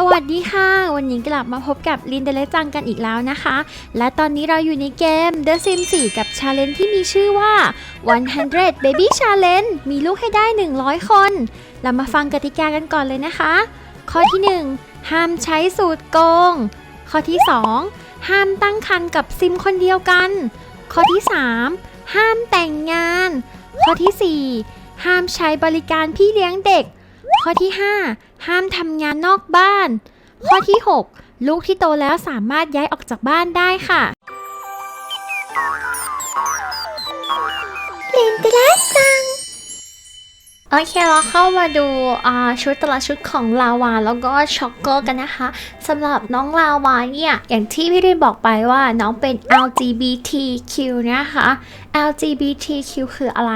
สวัสดีค่ะ วันนี้กลับมาพบกับลินเดเลจังกันอีกแล้วนะคะ และตอนนี้เราอยู่ในเกม The Sims 4 กับ Challenge ที่มีชื่อว่า 100 Baby Challenge มีลูกให้ได้ 100 คน เรามาฟังกติกากันก่อนเลยนะคะ ข้อที่ 1 ห้ามใช้สูตรโกง ข้อที่ 2 ห้ามตั้งครรภ์กับซิมคนเดียวกัน ข้อที่ 3 ห้ามแต่งงาน ข้อที่ 4 ห้ามใช้บริการพี่เลี้ยงเด็ก ข้อที่ 5 ห้ามทำงานนอกบ้าน ข้อที่ 6 ลูกที่โตแล้วสามารถย้ายออกจากบ้านได้ค่ะลินเดลจังโอเคเราเข้ามาดูอ่าชุดแต่ละชุดของลาวาแล้วก็ช็อกเกอร์กันนะคะสำหรับน้องลาวาเนี่ย อย่างที่พี่รินบอกไปว่าน้องเป็น LGBTQ นะคะ LGBTQ คืออะไร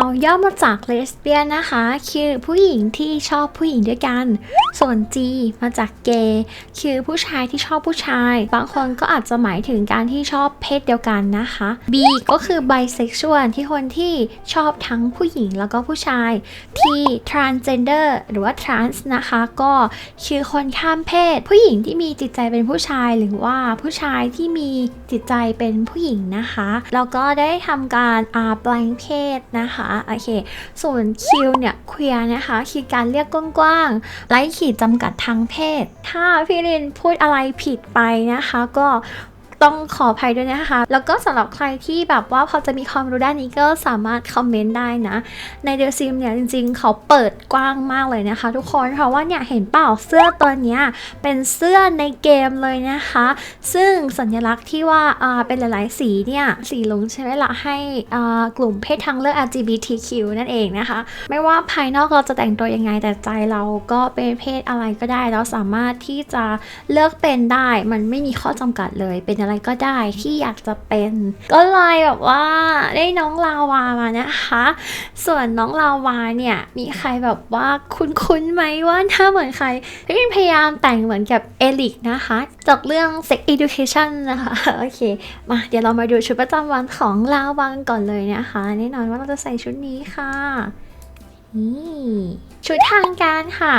L ย่อมาจาก lesbian นะคะ คือผู้หญิงที่ชอบผู้หญิงด้วยกัน ส่วน G มาจาก gay คือผู้ชายที่ชอบผู้ชาย บางคนก็อาจจะหมายถึงการที่ชอบเพศเดียวกันนะคะ B ก็คือ bisexual ที่คนที่ชอบทั้งผู้หญิงแล้วก็ผู้ชาย T transgender หรือว่า trans นะคะ ก็คือคนข้ามเพศ ผู้หญิงที่มีจิตใจเป็นผู้ชาย หรือว่าผู้ชายที่มีจิตใจเป็นผู้หญิงนะคะ แล้วก็ได้ทำการอ่าแปลงเพศนะคะโอเคส่วนคิวเนี่ยเควร์นะคะคือการเรียกกว้างๆไร้ขีดจำกัดทางเพศ ถ้าพี่ลินพูดอะไรผิดไปนะคะ ก็ ต้องขออภัยด้วยนะคะ แล้วก็สำหรับใครที่แบบว่าพอจะมีความรู้ด้านนี้ก็สามารถคอมเมนต์ได้นะ ในเด e ซิมเนี่ยจริงๆ เขาเปิดกว้างมากเลยนะคะ ทุกคนเพราะว่าเนี่ยเห็นเปล่าเสื้อตัวเนี้ยเป็นเสื้อในเกมเลยนะคะ ซึ่งสัญลักษณ์ที่ว่าอ่าเป็นหลายๆสีเนี่ยสีลุงใช่ไหมล่ะให้อ่ากลุ่มเพศทางเลือก LGBTQ นั่นเองนะคะ ไม่ว่าภายนอกเราจะแต่งตัวยังไงแต่ใจเราก็เป็นเพศอะไรก็ได้เราสามารถที่จะเลือกเป็นได้มันไม่มีข้อจำกัดเลยเป็นอะไรก็ได้ที่อยากจะเป็น ก็เลยแบบว่าได้น้องลาวามานะคะ ส่วนน้องลาวาเนี่ยมีใครแบบว่าคุ้นๆไหมว่าหน้าเหมือนใครพี่พยายามแต่งเหมือนกับเอลิกนะคะจากเรื่อง Sex Education นะคะโอเคมาเดี๋ยวเรามาดูชุดประจำวันของลาวากันก่อนเลยนะคะแน่นอนว่าเราจะใส่ชุดนี้ค่ะนี่ชุดทางการค่ะ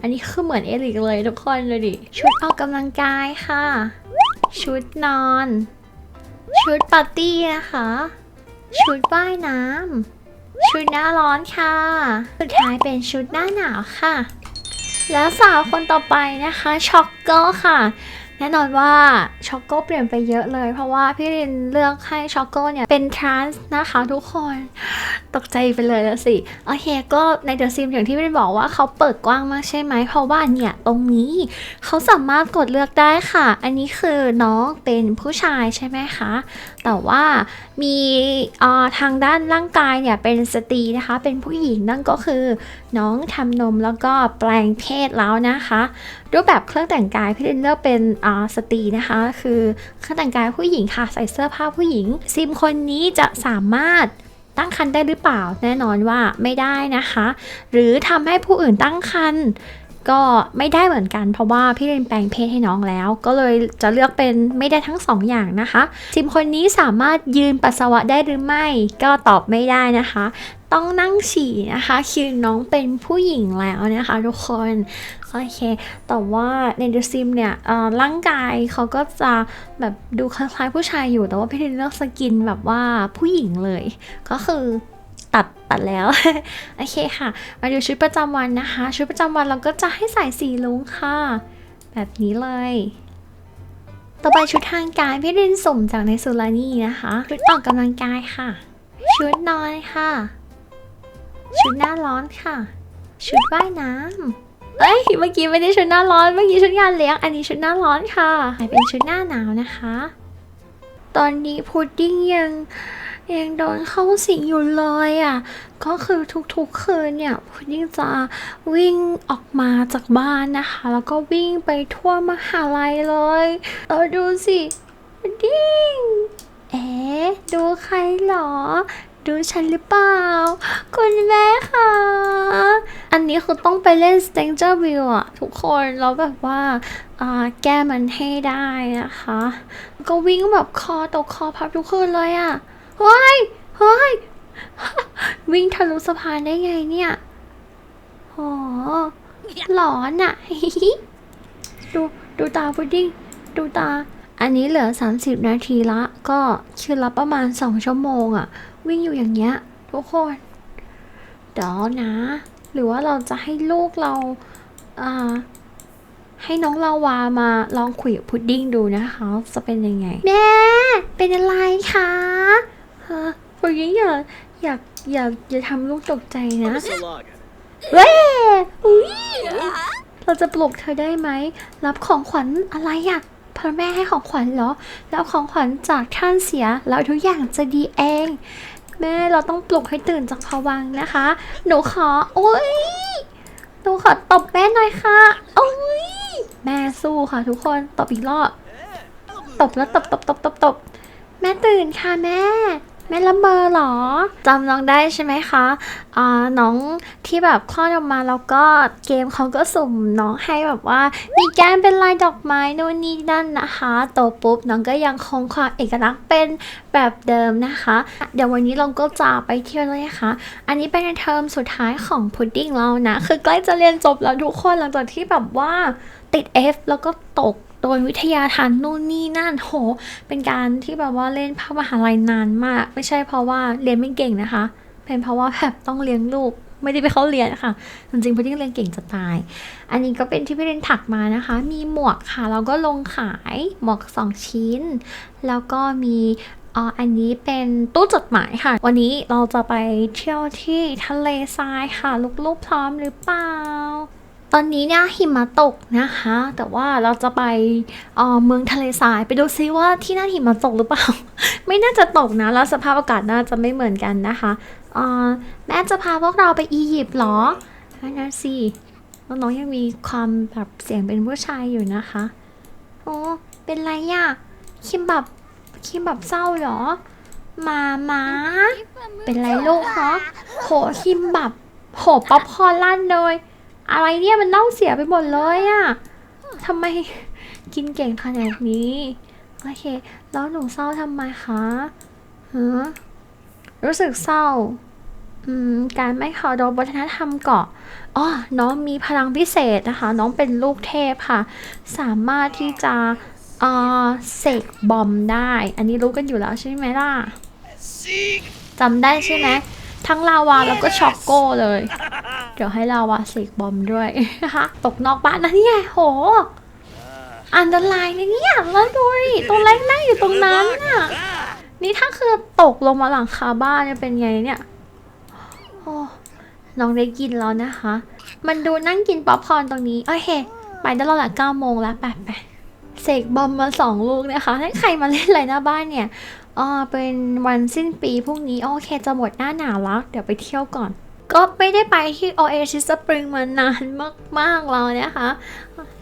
อันนี้คือเหมือนเอลิกเลยทุกคนเลยดิ ชุดออกกำลังกายค่ะ ชุดนอน ชุดปาร์ตี้นะคะ ชุดว่ายน้ำ ชุดหน้าร้อนค่ะ สุดท้ายเป็นชุดหน้าหนาวค่ะ แล้วสาวคนต่อไปนะคะช็อกโกค่ะ แน่นอนว่าช็อกโกเปลี่ยนไปเยอะเลย เพราะว่าพี่รินเลือกให้ช็อกโกเนี่ยเป็นทรานส์นะคะทุกคน ตกใจไปเลยแล้วสิ โอเคก็ในเดอะซิมอย่างที่พี่รินบอกว่าเขาเปิดกว้างมากใช่ไหม เพราะว่าเนี่ยตรงนี้เขาสามารถกดเลือกได้ค่ะ อันนี้คือน้องเป็นผู้ชายใช่ไหมคะ แต่ว่ามีออทางด้านร่างกายเนี่ยเป็นสตรีนะคะ เป็นผู้หญิงนั่นก็คือ น้องทำนมแล้วก็แปลงเพศแล้วนะคะ รูปแบบเครื่องแต่งกายพี่ลินเลือกเป็นอ่าสตรีนะคะ คือเครื่องแต่งกายผู้หญิงค่ะ ใส่เสื้อผ้าผู้หญิง ซิมคนนี้จะสามารถตั้งครรภ์ได้หรือเปล่าแน่นอนว่าไม่ได้นะคะ หรือทำให้ผู้อื่นตั้งครรภ ก็ไม่ได้เหมือนกันเพราะว่าพี่เรนแปลงเพศให้น้องแล้ว ก็เลยจะเลือกเป็นไม่ได้ทั้งสองอย่างนะคะซิมคนนี้สามารถยืนปัสสาวะได้หรือไม่ ก็ตอบไม่ได้นะคะ ต้องนั่งฉี่นะคะคือน้องเป็นผู้หญิงแล้วนะคะทุกคนโอเค แต่ว่าในเดซิมเนี่ยร่างกายเขาก็จะแบบดูคล้ายๆผู้ชายอยู่ แต่ว่าพี่เรนเลือกสกินแบบว่าผู้หญิงเลย ก็คือ ตัดแล้ว โอเคค่ะ มาดูชุดประจำวันนะคะ ชุดประจำวันเราก็จะให้ใส่สีลุงค่ะ แบบนี้เลย ต่อไปชุดทางการพี่เรนสมจากในซูลานีนะคะ ชุดออกกำลังกายค่ะ ชุดนอนค่ะ ชุดหน้าร้อนค่ะ ชุดว่ายน้ำเอ้ยเมื่อกี้ไม่ได้ชุดหน้าร้อน เมื่อกี้ชุดงานเลี้ยง อันนี้ชุดหน้าร้อนค่ะเป็นชุดหน้าหนาวนะคะ ตอนนี้พุดดิ้งยัง ยังโดนเข้าสิงอยู่เลยอะ ก็คือทุกๆคืนเนี่ยพุดดิ้งจะวิ่งออกมาจากบ้านนะคะ แล้วก็วิ่งไปทั่วมหาลัยเลยเออดูสิพุดดิ้งเอ๊ดูใครเหรอ ดูฉันหรือเปล่า คุณแม่คะอันนี้คือต้องไปเล่น Stranger v i e w อะทุกคน แล้วแบบว่าอ่าแก้มันให้ได้นะคะ ก็วิ่งแบบคอตกคอพับทุกคืนเลยอะ เฮ้ยเฮ้ย วิ่งทะลุสะพานได้ไงเนี่ยโหหลอนอะดูดูตาพุดดิ้งดูตา อันนี้เหลือ 30 นาทีละ ก็คือละประมาณ 2 ชั่วโมงอะวิ่งอยู่อย่างเงี้ย ทุกคนเดี๋ยวนะ หรือว่าเราจะให้ลูกเราอ่าให้น้องลาวามาลองคุยกับพุดดิ้งดูนะคะ จะเป็นยังไง แม่ เป็นอะไรคะ ฮะพุดดิ้งอย่าอย่าอย่าอย่าทำลูกตกใจนะ Salaga. เว้ยอุ๊ยเราจะปลุกเธอได้ไหม รับของขวัญอะไรอะพ่อแม่ให้ของขวัญเหรอรับของขวัญจากท่านเสีย แล้วทุกอย่างจะดีเอง แม่เราต้องปลุกให้ตื่นจากภวังค์นะคะ หนูขอ โอ้ยหนูขอตบแม่หน่อยค่ะ โอ้ยแม่สู้ค่ะทุกคน ตบอีกรอบ ตบแล้วตบตบตบตบตบแม่ตื่นค่ะแม่ แม่ละเมอเหรอจำน้องได้ใช่ไหมคะอ่าน้องที่แบบคลอดออกมาแล้วก็เกมเขาก็สุ่มน้องให้แบบว่า มีแก้มเป็นลายดอกไม้นู่นนี่นั่นนะคะโตปุ๊บน้องก็ยังคงความเอกลักษณ์เป็นแบบเดิมนะคะ เดี๋ยววันนี้เราก็จะไปเที่ยวเลยนะคะอันนี้เป็นเทอมสุดท้ายของพุดดิ้งเรานะ คือใกล้จะเรียนจบแล้วทุกคนหลังจากที่แบบว่าติด F แล้วก็ตก โดนวิทยาทานนู่นนี่นั่นโห เป็นการที่แบบว่าเล่นภาคมหาลัยนานมาก ไม่ใช่เพราะว่าเรียนไม่เก่งนะคะ เป็นเพราะว่าแบบต้องเลี้ยงลูกไม่ได้ไปเข้าเรียนค่ะ จริงๆพุดดิ้งเรียนเก่งจะตาย อันนี้ก็เป็นที่พี่เรนถักมานะคะ มีหมวกค่ะ แล้วก็ลงขายหมวก 2 ชิ้น แล้วก็มีอ่ออันนี้เป็นตู้จดหมายค่ะ วันนี้เราจะไปเที่ยวที่ทะเลทรายค่ะ ลูกๆพร้อมหรือเปล่า ตอนนี้เนี่ยหิมะตกนะคะ แต่ว่าเราจะไปเเมืองทะเลทรายไปดูซิว่าที่นั่นหิมะตกหรือเปล่า ไม่น่าจะตกนะ แล้วสภาพอากาศน่าจะไม่เหมือนกันนะคะแม่จะพาพวกเราไปอียิปต์เหรอนั่นนะสิน้องยังมีความแบบเสียงเป็นผู้ชายอยู่นะคะโอ้เป็นไรอะคิมแบบคิมแบบเศร้าเหรอมามาเป็นไรลูกคะโหคิมแบบโหป๊อปคอร์นลั่นเลย อะไรเนี่ยมันเน่าเสียไปหมดเลยอะทำไมกินเก่งขนาดนี้ โอเค แล้วหนูเศร้าทำไมคะฮะรู้สึกเศร้า อืม การไม่เคารพวัฒนธรรมเกาะอ๋อน้องมีพลังพิเศษนะคะ น้องเป็นลูกเทพค่ะ สามารถที่จะเอ่อเสกบอมได้ อันนี้รู้กันอยู่แล้วใช่ไหมล่ะ Seek. จำได้ใช่ไหม ทั้งลาวาแล้วก็ช็อกโก้เลย เดี๋ยวให้ลาวาเสกบอมด้วยนะคะตกนอกบ้านนะเนี่ยโห อันตรายนะเนี่ยแล้วดูดิตัวเล็กนั่งอยู่ตรงนั้นน่ะนี่ถ้าคือตกลงมาหลังคาบ้านจะเป็นไงเนี่ยโอ้น้องได้กินแล้วนะคะ มันดูนั่งกินป๊อปคอร์นตรงนี้ โอเค ไปได้แล้วละเก้าโมงแล้วไปไปเสกบอมมาสองลูกนะคะให้ใครมาเล่นอะไรหน้าบ้านเนี่ย อ๋อเป็นวันสิ้นปีพรุ่งนี้โอเคจะหมดหน้าหนาวแล้ว เดี๋ยวไปเที่ยวก่อน ก็ไม่ได้ไปที่ Oasis Spring มานานมากๆแล้วนะคะ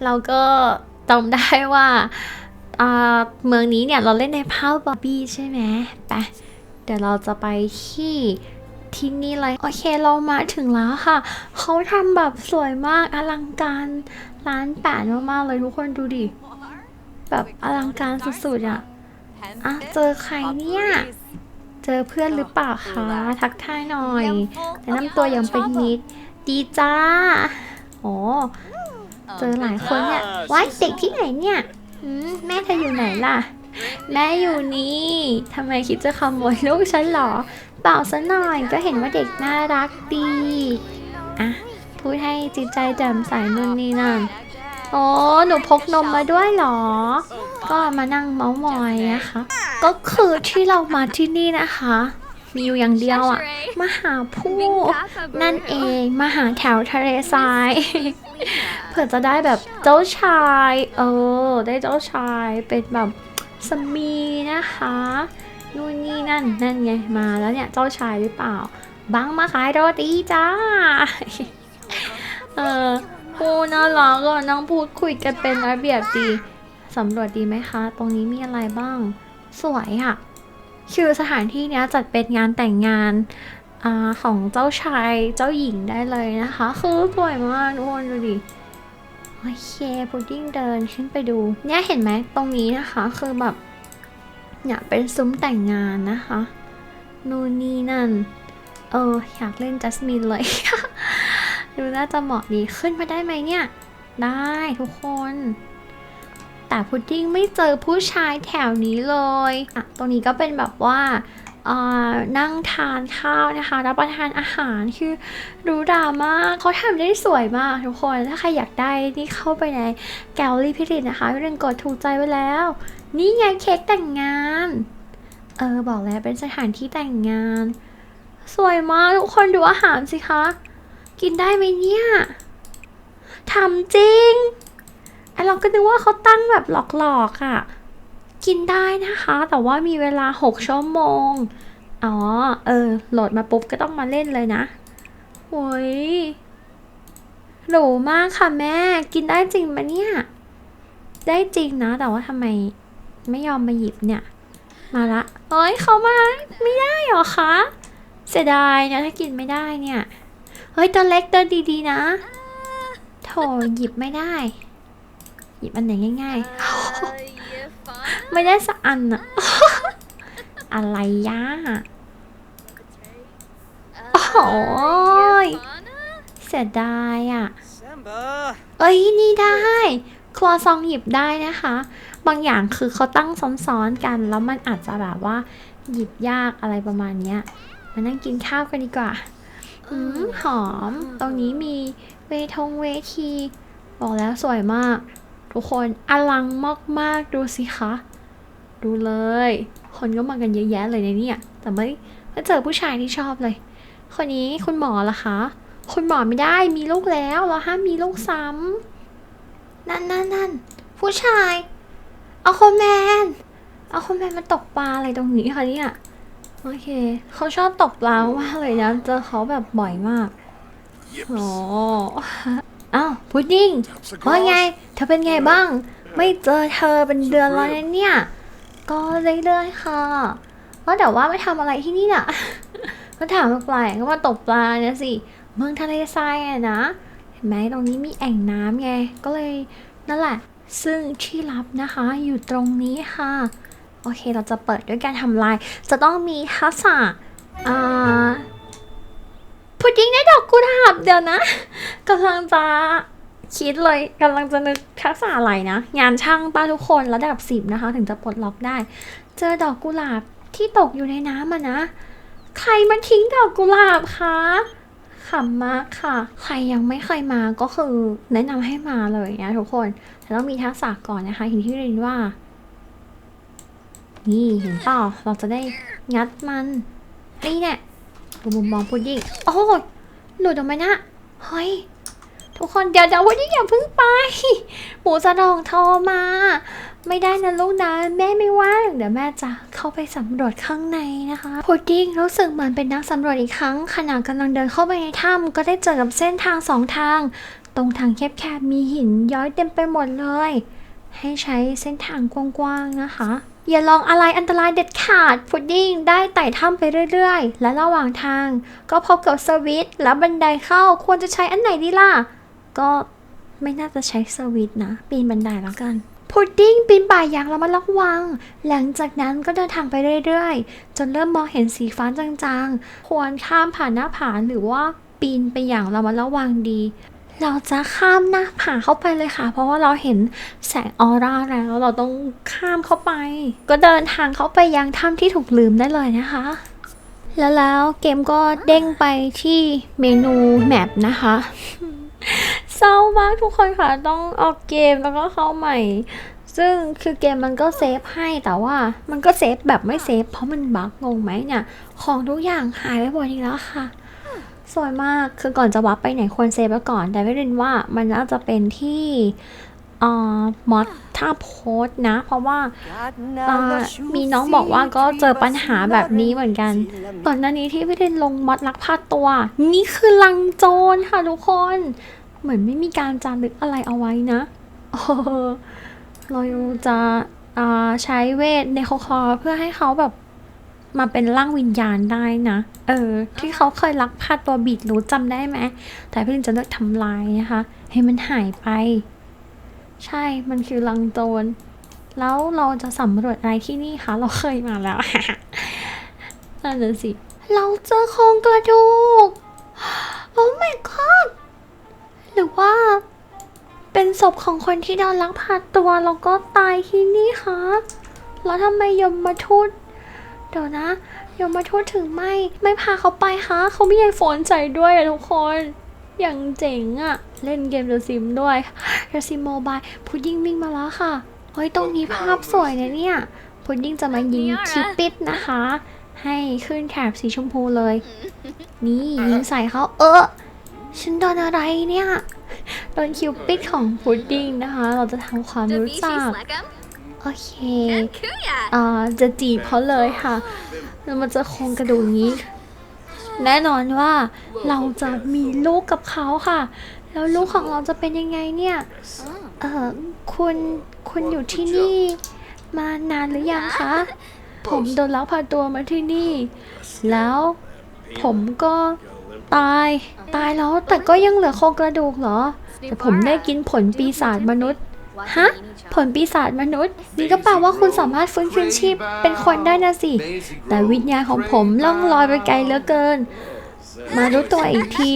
เราก็จำได้ว่าเมืองนี้เนี่ยเราเล่นในภาพบอบบี้ใช่ไหมไปเดี๋ยวเราจะไปที่ที่นี่เลยโอเคเรามาถึงแล้วค่ะ เขาทำแบบสวยมากอลังการร้านแปดมากๆเลยทุกคนดูดิ แบบอลังการสุดๆอะ อะเจอใครเนี่ย เจอเพื่อนหรือเปล่าคะ ทักทายหน่อยแนะนำตัวอย่างเป็นมิตรดีจ้า โอ้เจอหลายคนเนี่ยว้ายเด็กที่ไหนเนี่ยหืมแม่เธออยู่ไหนล่ะ แม่อยู่นี่ทำไมคิดจะขโมยลูกฉันเหรอ เปล่าซะหน่อยก็เห็นว่าเด็กน่ารักดี อะ พูดให้จิตใจแจ่มใสนู่นนี่นั่น โอ้หนูพกนมมาด้วยเหรอ ก็มานั่งเมาส์มอยนะคะ ก็คือที่เรามาที่นี่นะคะ มีอยู่อย่างเดียวอะมาหาผู้นั่นเองมาหาแถวทะเลทรายเผื่อจะได้แบบเจ้าชาย เออ ได้เจ้าชายเป็นแบบสามีนะคะนู่นนี่นั่นนั่นไงมาแล้วเนี่ยเจ้าชายหรือเปล่า บังมาขายโรตีจ้า เออ พูน่ารักอะนั่งพูดคุยกันเป็นระเบียบดีสำรวจดีไหมคะ ตรงนี้มีอะไรบ้าง สวยอะ คือสถานที่เนี้ยจัดเป็นงานแต่งงานอของเจ้าชายเจ้าหญิงได้เลยนะคะ คือสวยมากทุกคนดูดิโอเคพุดดิ้งเดินขึ้นไปดู เนี่ยเห็นไหมตรงนี้นะคะ คือแบบเนี่ยเป็นซุ้มแต่งงานนะคะ นู่นนี่นั่น เออ อยากเล่นจัสมินเลย ดูน่าจะเหมาะดีขึ้นมาได้ไหมเนี่ย ได้ทุกคน แต่พุดดิ้งไม่เจอผู้ชายแถวนี้เลยอะตรงนี้ก็เป็นแบบว่าอานั่งทานข้าวนะคะ รับประทานอาหารคือรูหรามากเขาทำได้สวยมากทุกคน ถ้าใครอยากได้นี่เข้าไปในแกลลี่พิริตนะคะเรื่องกดถูกใจไว้แล้ว นี่ไงเค้กแต่งงาน เออ บอกแล้วเป็นสถานที่แต่งงาน สวยมากทุกคนดูอาหารสิคะ กินได้ไหมเนี่ยทำจริงไอเราก็นึกว่าเขาตั้งแบบหลอกๆอะ่ะ กินได้นะคะ แต่ว่ามีเวลา 6 ชั่วโมง อ๋อ เออ โหลดมาปุ๊บก็ต้องมาเล่นเลยนะโอ้ยหรูมากค่ะแม่ กินได้จริงไหมเนี่ย ได้จริงนะ แต่ว่าทำไมไม่ยอมมาหยิบเนี่ย มาละเอ้ยเขามาไม่ได้หรอคะ เสียดายนะถ้ากินไม่ได้เนี่ย เฮ้ยตัวเล็กเดินดีๆนะ โถหยิบไม่ได้ หยิบอันไหนง่ายๆ ไม่ได้สักอันอะอะไรย่าโอ้โหยเสียดายอะ Samba. เอ้ยนี่ได้ครัวซองหยิบได้นะคะ บางอย่างคือเขาตั้งซ้อนๆกัน แล้วมันอาจจะแบบว่าหยิบยากอะไรประมาณเนี้ยมานั่งกินข้าวกันดีกว่า อืมหอม ตรงนี้มีเวทงเวที บอกแล้วสวยมาก ทุกคนอลังมากๆดูสิคะ ดูเลย คนก็มากันเยอะแยะเลยในเนี่ย แต่ไม่ไม่เจอผู้ชายที่ชอบเลย คนนี้คุณหมอละคะ คุณหมอไม่ได้มีลูกแล้วเราห้ามมีลูกซ้ำนั่นนั่นนั่นผู้ชายเอาคอมแมนเอาคอมแมนมาตกปลาอะไรตรงนี้คะเนี่ย โอเค เขาชอบตกปลามากเลยนะเจอเขาแบบบ่อยมาก โอ้อ้าวพุดดิ้งว่าไง เธอเป็นไงบ้าง ไม่เจอเธอเป็นเดือนแล้วนะเนี่ย ก็เรื่อยๆค่ะว่าแต่ว่าไม่ทำอะไรที่นี่น่ะก็ถามมาแปลกๆก็มาตกปลาเนี่ยสิ เมืองทะเลทรายอะนะ เห็นไหมตรงนี้มีแอ่งน้ำไง ก็เลยนั่นแหละ ซึ่งที่ลับนะคะอยู่ตรงนี้ค่ะ โอเค เราจะเปิดด้วยการทำลาย จะต้องมีทักษะพุดดิ้งได้ดอกกุหลาบเดี๋ยวนะกำลังจะคิดเลยกำลังจะนึกทักษะอะไรนะ งานช่างป้าทุกคนระดับสิบนะคะ ถึงจะปลดล็อกได้ เจอดอกกุหลาบที่ตกอยู่ในน้ำอะนะ ใครมาทิ้งดอกกุหลาบคะขำมากค่ะ ใครยังไม่เคยมาก็คือแนะนำให้มาเลยนะทุกคนแต่ต้องมีทักษะก่อนนะคะอย่างที่เรียนว่า นี่เห็นเปล่าเราจะได้งัดมันนี่เนี่ยดูมุมมองพุดดิ้งโอ้ยหลุดออกมานะเฮ้ยทุกคนเดี๋ยวเดี๋ยวพุดดิ้งอย่าเพิ่งไปหมูสะดองโทรมา ไม่ได้นะลูกนะแม่ไม่ว่างเดี๋ยวแม่จะเข้าไปสำรวจข้างในนะคะพุดดิ้งรู้สึกเหมือนเป็นนักสำรวจอีกครั้งขณะกำลังเดินเข้าไปในถ้ำก็ได้เจอกับเส้นทางสองทาง ตรงทางแคบๆมีหินย้อยเต็มไปหมดเลย ให้ใช้เส้นทางกว้างๆนะคะ อย่าลองอะไรอันตรายเด็ดขาด พุดดิ้งได้ไต่ถ้ำไปเรื่อยๆ และระหว่างทาง ก็พบกับสวิตและบันไดเข้าควรจะใช้อันไหนดีล่ะ ก็ไม่น่าจะใช้สวิตนะ ปีนบันไดแล้วกันพุดดิ้งปีนป่ายอย่างระมัดระวัง หลังจากนั้นก็เดินทางไปเรื่อยๆ จนเริ่มมองเห็นสีฟ้าจางๆ ควรข้ามผ่านหน้าผาหรือว่าปีนไปอย่างระมัดระวังดี เราจะข้ามหน้าผาเข้าไปเลยค่ะ เพราะว่าเราเห็นแสงออร่าแล้วเราต้องข้ามเข้าไป ก็เดินทางเข้าไปยังถ้ำที่ถูกลืมได้เลยนะคะ แล้วแล้วเกมก็เด้งไปที่เมนูแมปนะคะเศร้ามากทุกคนค่ะต้องออกเกมแล้วก็เข้าใหม่ ซึ่งคือเกมมันก็เซฟให้แต่ว่ามันก็เซฟแบบไม่เซฟเพราะมันบั๊กงงไหมเนี่ย ของทุกอย่างหายไปหมดอีกแล้วค่ะ สวยมากคือก่อนจะวับไปไหนควรเซฟไว้ก่อน แต่ไม่เรียนว่ามันน่าจะเป็นที่เอ่อมอดท่าโพสต์นะ เพราะว่าอ่ามีน้องบอกว่าก็เจอปัญหาแบบนี้เหมือนกัน ก่อนหน้านี้ที่พี่เรนลงมอดลักพาตัว นี่คือลังโจรค่ะทุกคน เหมือนไม่มีการจารึกอะไรเอาไว้นะเออเราจะอ่าใช้เวทในคอคอเพื่อให้เขาแบบ มาเป็นร่างวิญญาณได้นะ เออ ที่เขาเคยลักพาตัวบีดรู้จำได้ไหม แต่พี่เรนจะเลือกทำลายนะคะ ให้มันหายไป ใช่ มันคือลังโจร แล้วเราจะสำรวจอะไรที่นี่คะ เราเคยมาแล้วนั่นน่ะสิ เราเจอโครงกระดูก โอ้ my god หรือว่า เป็นศพของคนที่โดนลักพาตัวแล้วก็ตายที่นี่คะ แล้วทำไมยมมาทูต เดี๋ยวนะยมมาทูตถึงไม่ ไม่พาเขาไปคะเขาไม่ยังโฟนใจด้วยอะทุกคน อย่างเจ๋งอะเล่นเกมเดอะซิมด้วยเดอะซิมโมบายพุดดิ้งวิ่งมาแล้วค่ะ เฮ้ย ตรงนี้ภาพสวยนะเนี่ย พุดดิ้งจะมายิงคิวปิดนะคะ ให้ขึ้นแถบสีชมพูเลย นี่ยิงใส่เขาเออฉันโดนอะไรเนี่ย โดนคิวปิดของพุดดิ้งนะคะ เราจะทำความรู้จัก โอเคอ่าจะจีบเขาเลยค่ะ แล้วมันจะโครงกระดูกอย่างนี้ แน่นอนว่าเราจะมีลูกกับเขาค่ะ แล้วลูกของเราจะเป็นยังไงเนี่ย เออคุณคุณอยู่ที่นี่ มานานหรือยังคะ ผมโดนลักพาตัวมาที่นี่ แล้วผมก็ตายตายแล้วแต่ก็ยังเหลือโครงกระดูกเหรอ แต่ผมได้กินผลปีศาจมนุษย์ ฮะ ผลปีศาจมนุษย์ นี่ก็แปลว่าคุณสามารถฟื้นคืนชีพเป็นคนได้นะสิ แต่วิญญาณของผมล่องลอยไปไกลเหลือเกิน มารู้ตัวอีกที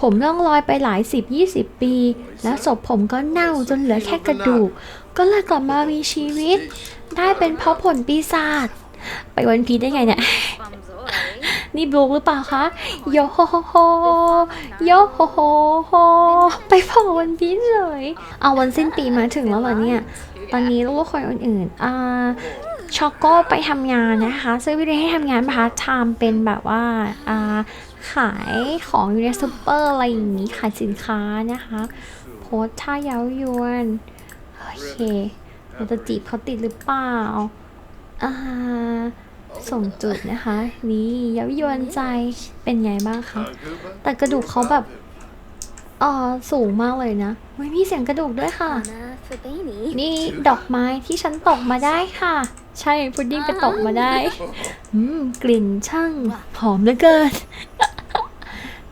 ผมล่องลอยไปหลายสิบยี่สิบปี แล้วศพผมก็เน่าจนเหลือแค่กระดูก ก็เลยกลับมามีชีวิต ได้เป็นเพราะผลปีศาจไปวันพีได้ไงเนี่ย นี่บลูหรือเปล่าคะโยโฮโฮโฮโยโฮโฮโฮไปพอวันพีชเลยเอาวันสิ้นปีมาถึงแล้วเหรอเนี่ย ตอนนี้ลูกคนอื่นๆอ่าช็อกโก้ไปทำงานนะคะ ซึ่งวิธีให้ทำงานพาร์ทไทม์เป็นแบบว่าอ่าขายของอยู่ในซูเปอร์อะไรอย่างนี้ขายสินค้านะคะ โพสต์ท่าเย้ายวนโอเคเราจะจีบเขาติดหรือเปล่าอ่า ส่งจุดนะคะ นี่เย้ายวนใจเป็นไงบ้างคะแต่กระดูกเขาแบบเออสูงมากเลยนะไม่มีเสียงกระดูกด้วยค่ะ นี่ดอกไม้ที่ฉันตกมาได้ค่ะ ใช่พุดดิ้งไปตกมาได้อืมกลิ่นช่างหอมเหลือเกิน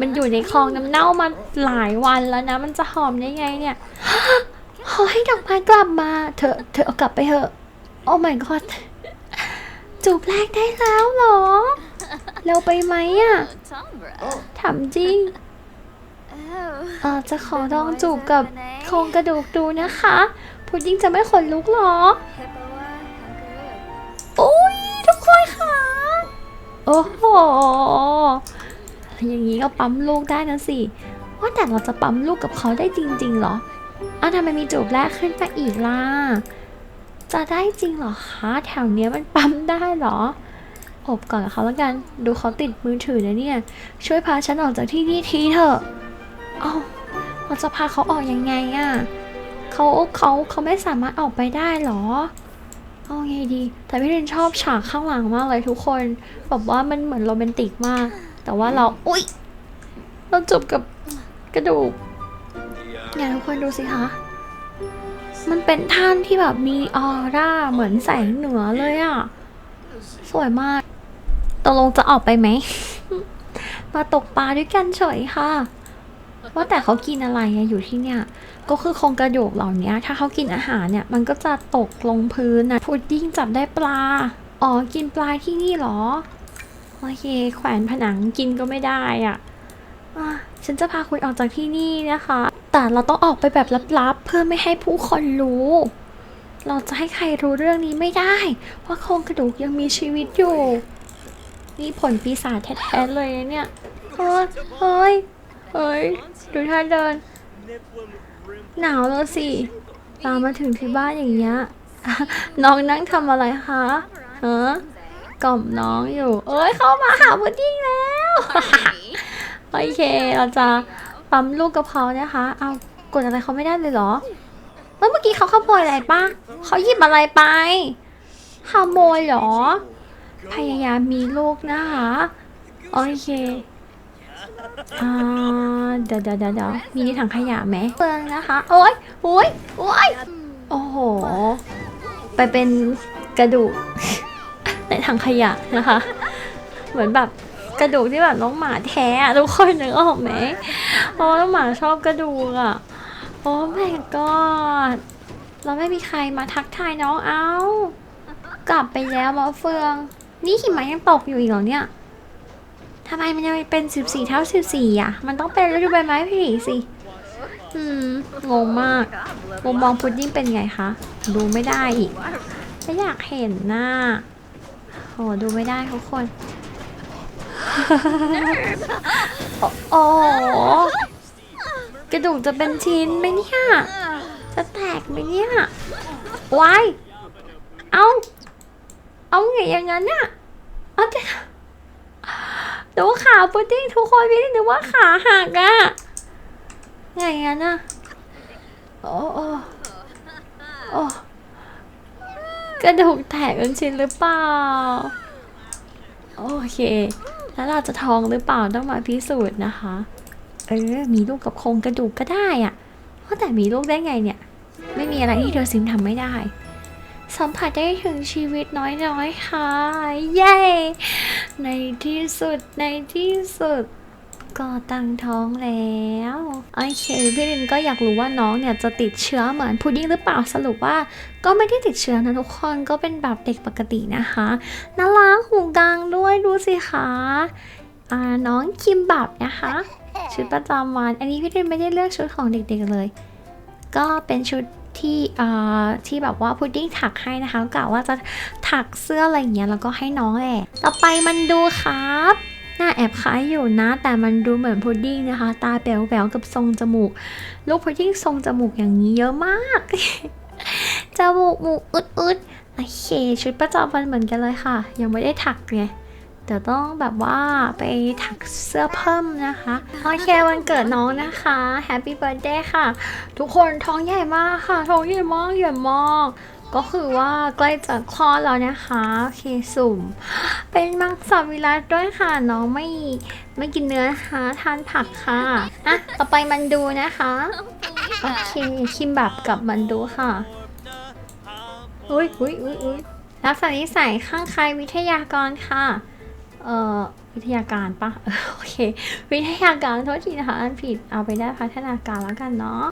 มันอยู่ในคลองน้ำเน่ามาหลายวันแล้วนะ มันจะหอมได้ไงเนี่ยขอให้ดอกไม้กลับมาเธอเธอเอากลับไปเถอะ โอ้ my god จูบแรกได้แล้วเหรอ เร็วไปไหมอะถามจริงเออจะขอลองจูบกับโครงกระดูกดูนะคะพุดดิ้งจะไม่ขนลุกเหรอ โอ้ยทุกคนค่ะ โอ้โห อย่างนี้ก็ปั๊มลูกได้นะสิ ว่าแต่เราจะปั๊มลูกกับเขาได้จริงๆเหรออ้าวทำไมมีจูบแรกขึ้นมาอีกล่ะ จะได้จริงเหรอคะแถวเนี้ยมันปั๊มได้เหรอ อบก่อนกับเขาแล้วกัน ดูเขาติดมือถือนะเนี่ย ช่วยพาฉันออกจากที่นี่ทีเถอะเอ้าเราจะพาเขาออกยังไงอะ่ะเขาเขาเขาไม่สามารถออกไปได้เหรอเอาไงดี แต่พี่เรนชอบฉากข้างหลังมากเลยทุกคนแบบว่ามันเหมือนโรแมนติกมาก แต่ว่าเราอุ๊ยเราจบกับกระดูกเนี่ยทุกคนดูสิคะ มันเป็นท่านที่แบบมีออร่าเหมือนแสงเหนือเลยอะ่ะ สวยมากตกลงจะออกไปไหม มาตกปลาด้วยกันเฉยค่ะ ว่าแต่เขากินอะไรอยู่ที่เนี่ย ก็คือโครงกระดูกเหล่านี้ถ้าเขากินอาหารเนี่ย มันก็จะตกลงพื้นนะพุดดิ้งจับได้ปลา อ๋อ กินปลาที่นี่เหรอ โอเค แขวนผนังกินก็ไม่ได้อะอะ ฉันจะพาคุณออกจากที่นี่นะคะ แต่เราต้องออกไปแบบลับๆ เพื่อไม่ให้ผู้คนรู้ เราจะให้ใครรู้เรื่องนี้ไม่ได้ ว่าโครงกระดูกยังมีชีวิตอยู่ นี่ผลปีศาจแท้ๆเลยนะเนี่ยเฮ้ยเฮ้ยเฮ้ยดูท่าเดิน หนาวแล้วสิตามมาถึงที่บ้านอย่างเงี้ยน้องนั่งทำอะไรคะฮะกล่อมน้องอยู่ เอ้ยเข้ามาหาพุดดิ้งแล้ว โอเคเราจะ ปั๊มลูกกระเพรานะคะเอากดอะไรเขาไม่ได้เลยเหรอเมื่อเมื่อกี้เขาขโมยอะไรปะเขาหยิบอะไรไปขโมยเหรอ พยายามมีลูกนะคะ โอเคอ่าเดี๋ยวเดี๋ยวเดี๋ยวมีในถังขยะไหมเปิงนะคะ โอ๊ยโอ๊ยโอ๊ยโอ้โห ไปเป็นกระดูกในถังขยะนะคะ เหมือนแบบ กระดูกที่แบบน้องหมาแท้อะทุกคนนึกออกไหมเพราะว่าน้องหมาชอบกระดูกอะโอ้แม่ก็เราไม่มีใครมาทักทายน้องเอา กลับไปแล้วมะเฟือง นี่หิมะยังตกอยู่อีกเหรอเนี่ยทำไมมันยังเป็น14เท่า14อะ มันต้องเป็นฤดูใบไม้ผลิสิ อืม งงมากมุมมองพุดดิ้งเป็นไงคะ ดูไม่ได้อีก ไม่อยากเห็นหน้าโอ้ดูไม่ได้ทุกคน โอ้โอ้กระดูกจะเป็นชิ้นไหมเนี่ย จะแตกไหมเนี่ยวายเอาเอาไงอย่างนั้นน่ะเอาจะดูขาพุดดิ้งทุกคนพี่นึกว่าขาหักอะไงอย่างนั้นน่ะโอ้โอ้โอ้กระดูกแตกเป็นชิ้นหรือเปล่า โอเค แล้วเราจะท้องหรือเปล่าต้องมาพิสูจน์นะคะ เออ มีลูกกับโครงกระดูกก็ได้อะเพราะแต่มีลูกได้ไงเนี่ย ไม่มีอะไรที่เธอซิมทำไม่ได้ สัมผัสได้ถึงชีวิตน้อยๆค่ะ เย้ ในที่สุดในที่สุด ก็ตั้งท้องแล้วโอเคพี่ลินก็อยากรู้ว่าน้องเนี่ยจะติดเชื้อเหมือนพุดดิ้งหรือเปล่าสรุปว่า ก็ไม่ได้ติดเชื้อนะทุกคนก็เป็นแบบเด็กปกตินะคะน่ารักหูกลางด้วยดูสิคะอ่าน้องคิมบับนะคะ ชุดประจำวันอันนี้พี่ลินไม่ได้เลือกชุดของเด็กๆเลย ก็เป็นชุดที่อ่าที่แบบว่าพุดดิ้งถักให้นะคะกะว่าจะถักเสื้ออะไรอย่างเงี้ยแล้วก็ให้น้องแหละต่อไปมันดูครับ หน้าแอบคล้ายอยู่นะ แต่มันดูเหมือนพุดดิ้งนะคะ ตาแป๋วๆกับทรงจมูก ลูกพุดดิ้งทรงจมูกอย่างนี้เยอะมาก จมูกหมูอึดๆโอเคชุดประจำวันเหมือนกันเลยค่ะ ยังไม่ได้ถักไงเดี๋ยวต้องแบบว่าไปถักเสื้อเพิ่มนะคะ โอเควันเกิดน้องนะคะแฮปปี้เบิร์ a เดย์ค่ะ ทุกคนท้องใหญ่มากค่ะ ท้องใหญ่มากใหญ่มาก ก็คือว่าใกล้จะคลอดแล้วนะคะโอเคสุ่ม เป็นมังสวิรัตด้วยค่ะน้องไม่ไม่กินเนื้อนะคะทานผักค่ะอะต่อไปมันดูนะคะโอเคคิมบับกับมันดูค่ะอุ้ยอุ้ยอุ้ยอุ้ยลักษณะนิสัยข้างใครวิทยากรค่ะเอ่อวิทยาการปะโอเค วิทยาการโทษทีนะคะอันผิดเอาไปได้พัฒนาการแล้วกันเนาะ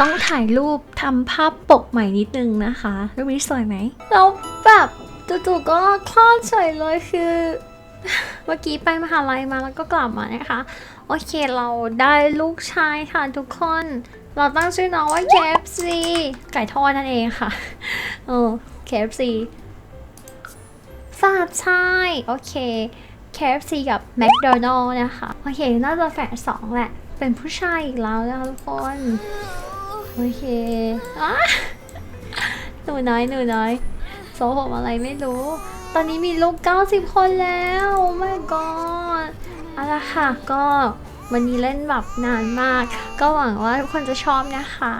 ต้องถ่ายรูปทำภาพปกใหม่นิดนึงนะคะรูปนี้สวยไหมเราแบบจู่ๆก็คลอดเฉยเลยคือ เมื่อกี้ไปมหาลัยมาแล้วก็กลับมานะคะ โอเคเราได้ลูกชายค่ะทุกคน เราตั้งชื่อน้องว่า KFC ไก่ทอดนั่นเองค่ะเออ KFC ทราบใช่โอเค KFC กับ McDonald นะคะ โอเค น่าจะแฝดสองแหละ เป็นผู้ชายอีกแล้วนะคะทุกคน โอเคอะหนูน้อยหนูน้อย โซผมอะไรไม่รู้ ตอนนี้มีลูก 90 คนแล้วโอ้ my god เอาละค่ะก็วันนี้เล่นแบบนานมาก ก็หวังว่าทุกคนจะชอบนะคะ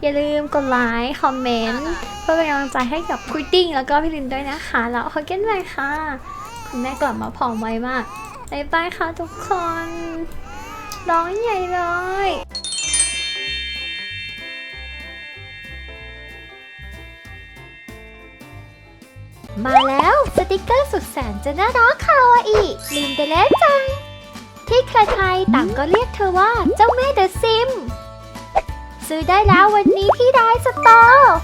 อย่าลืมกดไลค์คอมเมนต์เพื่อเป็นกำลังใจให้กับคุยติ้งแล้วก็พี่ลินด้วยนะคะ แล้วพบกันใหม่ค่ะ คุณแม่กลับมาผอมไวมากบ๊ายบายค่ะทุกคน ร้องใหญ่เลย มาแล้วสติกเกอร์สุดแสนจะน่ารักคาวาอิลินเดเลจัง ที่ใครๆต่างก็เรียกเธอว่าเจ้าแม่เดอะซิม ซื้อได้แล้ววันนี้ที่ไดสตอร์